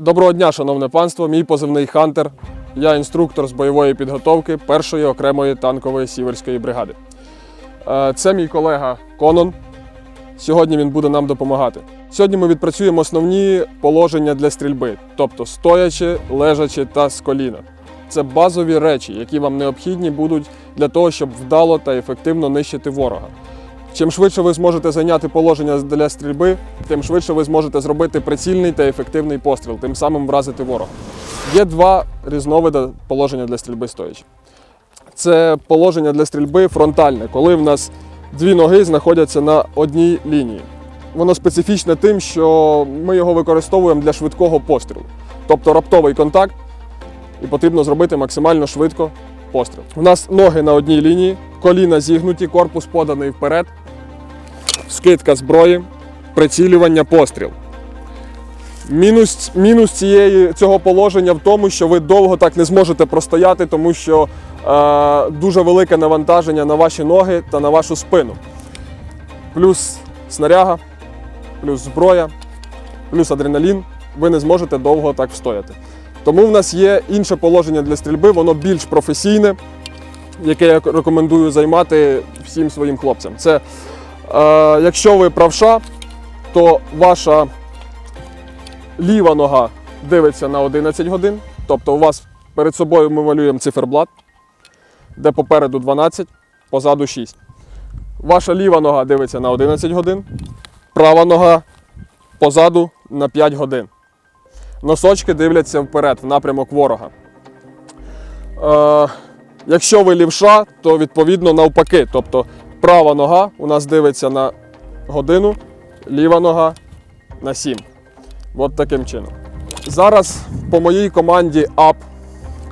Доброго дня, шановне панство. Мій позивний Хантер. Я інструктор з бойової підготовки першої окремої танкової сіверської бригади. Е, Це мій колега Конон. Сьогодні він буде нам допомагати. Сьогодні ми відпрацюємо основні положення для стрільби, тобто стоячи, лежачи та з коліна. Це базові речі, які вам необхідні будуть для того, щоб вдало та ефективно нищити ворога. Чим швидше ви зможете зайняти положення для стрільби, тим швидше ви зможете зробити прицільний та ефективний постріл, тим самим вразити ворога. Є два різновиди положення для стрільби стоячи. Це положення для стрільби фронтальне, коли в нас дві ноги знаходяться на одній лінії. Воно специфічне тим, що ми його використовуємо для швидкого пострілу, тобто раптовий контакт, і потрібно зробити максимально швидко постріл. У нас ноги на одній лінії, коліна зігнуті, корпус поданий вперед, скидка зброї, прицілювання, постріл. Мінус, мінус цієї, цього положення в тому, що ви довго так не зможете простояти, тому що е, дуже велике навантаження на ваші ноги та на вашу спину. Плюс снаряга, плюс зброя, плюс адреналін. Ви не зможете довго так встояти. Тому в нас є інше положення для стрільби, воно більш професійне, яке я рекомендую займати всім своїм хлопцям. Це е, якщо ви правша, то ваша ліва нога дивиться на 11 годин. Тобто у вас перед собою ми малюємо циферблат, де попереду 12, позаду 6. Ваша ліва нога дивиться на 11 годин, права нога позаду на 5 годин. Носочки дивляться вперед, в напрямок ворога. Е, якщо ви лівша, то відповідно навпаки. Тобто права нога у нас дивиться на годину, ліва нога на 7. От таким чином. Зараз по моїй команді АП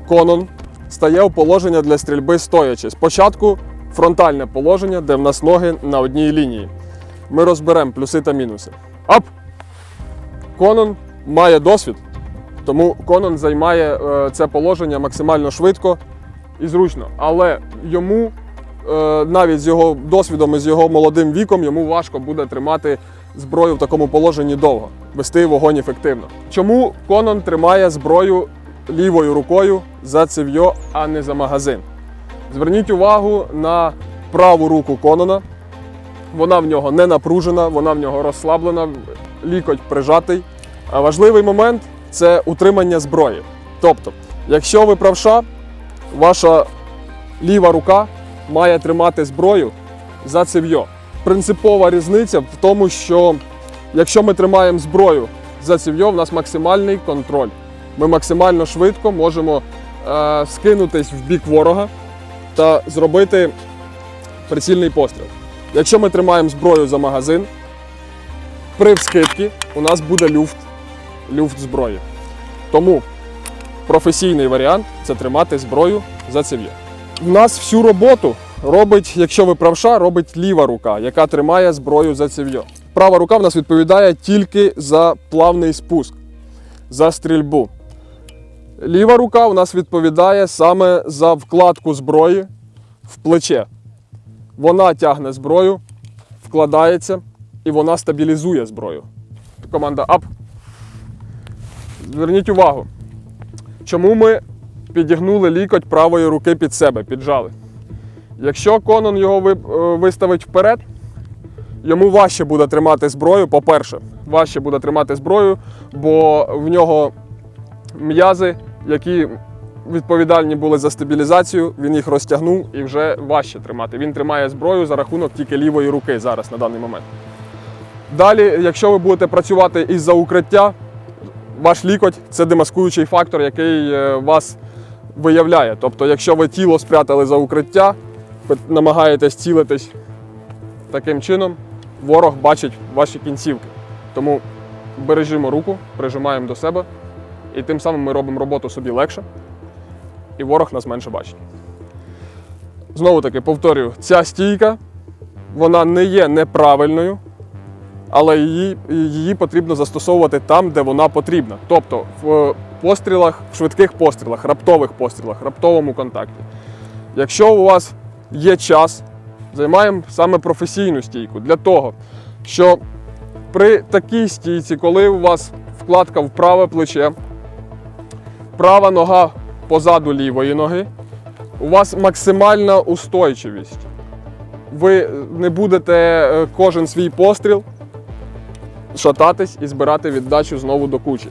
Конон стає у положення для стрільби стоячи. Спочатку фронтальне положення, де в нас ноги на одній лінії. Ми розберемо плюси та мінуси. Ап! Конон має досвід, тому Конон займає е, це положення максимально швидко і зручно. Але йому, е, навіть з його досвідом і з його молодим віком, йому важко буде тримати зброю в такому положенні довго, вести вогонь ефективно. Чому Конон тримає зброю лівою рукою за цев'йо, а не за магазин? Зверніть увагу на праву руку Конона. Вона в нього не напружена, вона в нього розслаблена, лікоть прижатий. А важливий момент це утримання зброї. Тобто, якщо ви правша, ваша ліва рука має тримати зброю за цев'йо. Принципова різниця в тому, що якщо ми тримаємо зброю за цев'йо, в нас максимальний контроль. Ми максимально швидко можемо е, скинутись в бік ворога та зробити прицільний постріл. Якщо ми тримаємо зброю за магазин, при вскидці у нас буде люфт, люфт зброї. Тому професійний варіант це тримати зброю за цев'є. У нас всю роботу робить, якщо ви правша, робить ліва рука, яка тримає зброю за цев'є. Права рука в нас відповідає тільки за плавний спуск, за стрільбу. Ліва рука у нас відповідає саме за вкладку зброї в плече. Вона тягне зброю, вкладається і вона стабілізує зброю. Команда ап. Зверніть увагу, чому ми підігнули лікоть правої руки під себе, піджали. Якщо Конон його е, виставить вперед, йому важче буде тримати зброю. По-перше, важче буде тримати зброю, бо в нього м'язи, які відповідальні були за стабілізацію, він їх розтягнув і вже важче тримати. Він тримає зброю за рахунок тільки лівої руки зараз на даний момент. Далі, якщо ви будете працювати із-за укриття, ваш лікоть це демаскуючий фактор, який е, вас виявляє. Тобто, якщо ви тіло спрятали за укриття, намагаєтесь цілитись таким чином, ворог бачить ваші кінцівки. Тому бережімо руку, прижимаємо до себе, і тим самим ми робимо роботу собі легше, і ворог нас менше бачить. Знову таки повторюю, ця стійка вона не є неправильною, але її, її потрібно застосовувати там, де вона потрібна. Тобто в пострілах, в швидких пострілах, раптових пострілах, раптовому контакті. Якщо у вас є час, займаємо саме професійну стійку для того, що при такій стійці, коли у вас вкладка в праве плече, права нога позаду лівої ноги. У вас максимальна устойчивість. Ви не будете е, кожен свій постріл шататись і збирати віддачу знову до кучі,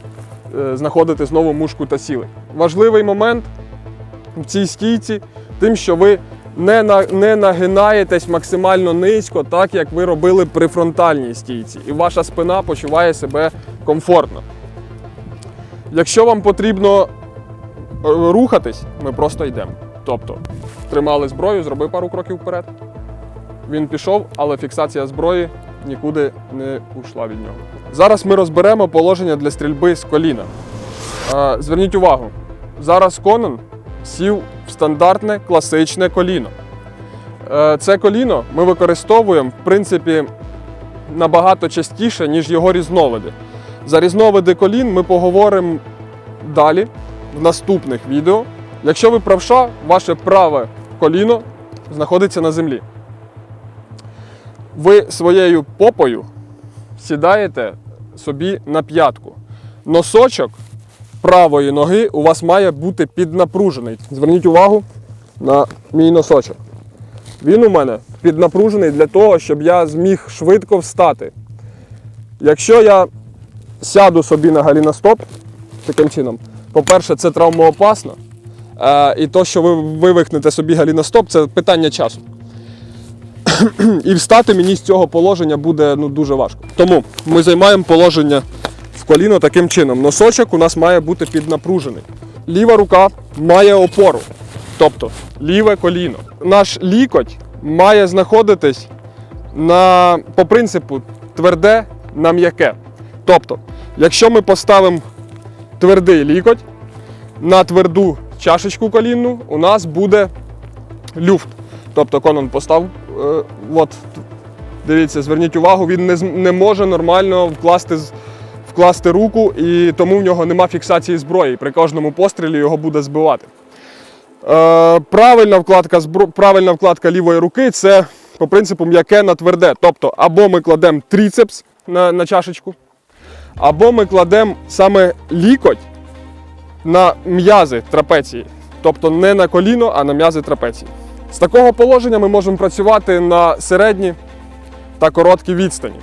е, знаходити знову мушку та сіли. Важливий момент в цій стійці, тим, що ви не, на, не нагинаєтесь максимально низько, так як ви робили при фронтальній стійці, і ваша спина почуває себе комфортно. Якщо вам потрібно е, рухатись, ми просто йдемо. Тобто, тримали зброю, зроби пару кроків вперед. Він пішов, але фіксація зброї нікуди не ушла від нього. Зараз ми розберемо положення для стрільби з коліна. Зверніть увагу, зараз Конан сів в стандартне класичне коліно. Е, Це коліно ми використовуємо, в принципі, набагато частіше, ніж його різновиди. За різновиди колін ми поговоримо далі в наступних відео. Якщо ви правша, ваше праве коліно знаходиться на землі. Ви своєю попою сідаєте собі на п'ятку. Носочок правої ноги у вас має бути піднапружений. Зверніть увагу на мій носочок. Він у мене піднапружений для того, щоб я зміг швидко встати. Якщо я сяду собі на галіностоп таким чином, по-перше, це травмоопасно. Е, і то, що ви вивихнете собі галіностоп, це питання часу. І встати мені з цього положення буде ну, дуже важко. Тому ми займаємо положення в коліно таким чином. Носочок у нас має бути піднапружений. Ліва рука має опору, тобто ліве коліно. Наш лікоть має знаходитись на, по принципу тверде на м'яке. Тобто, якщо ми поставимо твердий лікоть на тверду чашечку колінну, у нас буде люфт. Тобто Конан постав, от, дивіться, зверніть увагу, він не, не може нормально вкласти, вкласти руку, і тому в нього нема фіксації зброї. При кожному пострілі його буде збивати. Е, правильна, вкладка, правильна вкладка лівої руки це по принципу м'яке на тверде. Тобто, або ми кладемо тріцепс на, на чашечку, або ми кладемо саме лікоть на м'язи трапеції. Тобто не на коліно, а на м'язи трапеції. З такого положення ми можемо працювати на середні та короткі відстані.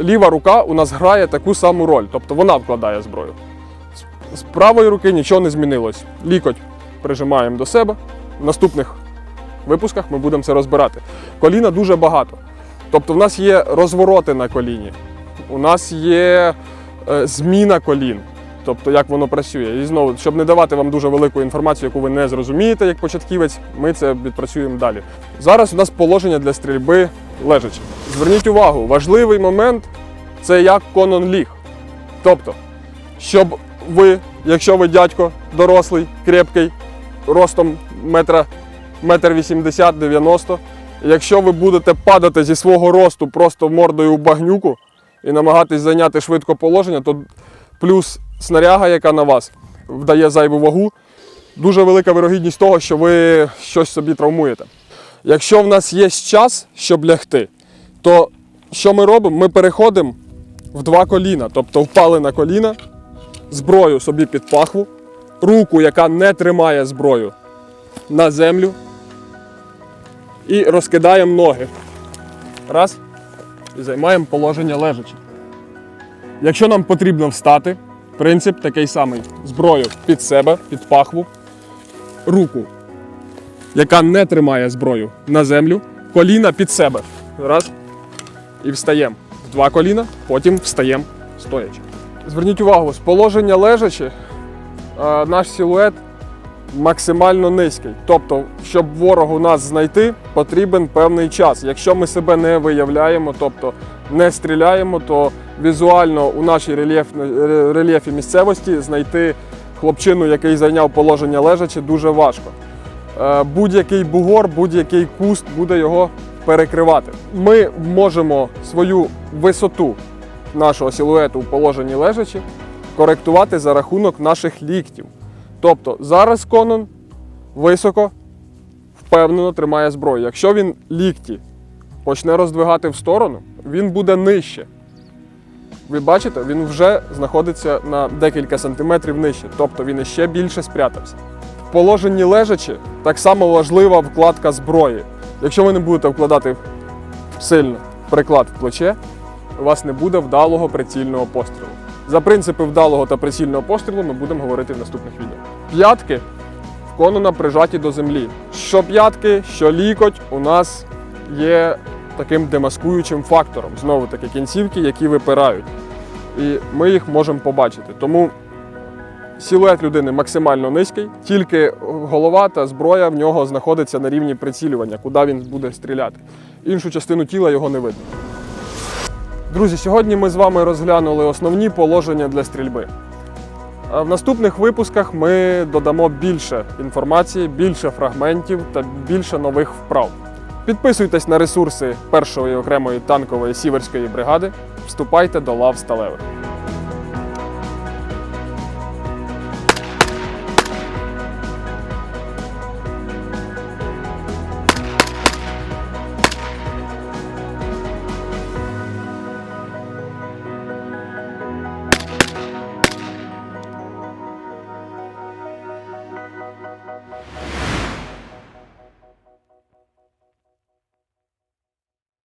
Ліва рука у нас грає таку саму роль, тобто вона вкладає зброю. З- правої руки нічого не змінилось. Лікоть прижимаємо до себе. В наступних випусках ми будемо це розбирати. Коліна дуже багато. Тобто в нас є розвороти на коліні, у нас є е, зміна колін. Тобто, як воно працює. І знову, щоб не давати вам дуже велику інформацію, яку ви не зрозумієте як початківець, ми це відпрацюємо далі. Зараз у нас положення для стрільби лежачи. Зверніть увагу, важливий момент це як конон ліг. Тобто, щоб ви, якщо ви дядько дорослий, крепкий, ростом метра, метр 80-90, якщо ви будете падати зі свого росту просто мордою у багнюку і намагатись зайняти швидко положення, то плюс снаряга, яка на вас вдає зайву вагу, дуже велика вирогідність того, що ви щось собі травмуєте. Якщо в нас є час, щоб лягти, то що ми робимо? Ми переходимо в два коліна, тобто впали на коліна, зброю собі під пахву, руку, яка не тримає зброю, на землю і розкидаємо ноги. Раз. І займаємо положення лежачи. Якщо нам потрібно встати, принцип такий самий: зброю під себе, під пахву, руку, яка не тримає зброю на землю, коліна під себе. Раз. І встаємо. В два коліна, потім встаємо стоячи. Зверніть увагу, з положення лежачи е, наш силует максимально низький. Тобто, щоб ворогу нас знайти, потрібен певний час. Якщо ми себе не виявляємо, тобто не стріляємо, то візуально у нашій рельєф, рельєфі місцевості знайти хлопчину, який зайняв положення лежачи, дуже важко. Е, Будь-який бугор, будь-який куст буде його перекривати. Ми можемо свою висоту нашого силуету у положенні лежачи коректувати за рахунок наших ліктів. Тобто зараз Конон високо, впевнено тримає зброю. Якщо він лікті почне роздвигати в сторону, він буде нижче. Ви бачите, він вже знаходиться на декілька сантиметрів нижче, тобто він іще більше спрятався. В положенні лежачи так само важлива вкладка зброї. Якщо ви не будете вкладати сильно приклад в плече, у вас не буде вдалого прицільного пострілу. За принципи вдалого та прицільного пострілу ми будемо говорити в наступних відео. П'ятки в Конона прижаті до землі. Що п'ятки, що лікоть у нас є таким демаскуючим фактором. Знову таки кінцівки, які випирають. І ми їх можемо побачити. Тому силует людини максимально низький, тільки голова та зброя в нього знаходиться на рівні прицілювання, куди він буде стріляти. Іншу частину тіла його не видно. Друзі, сьогодні ми з вами розглянули основні положення для стрільби. А В наступних випусках ми додамо більше інформації, більше фрагментів та більше нових вправ. Підписуйтесь на ресурси першої окремої танкової сіверської бригади, вступайте до лав сталевих.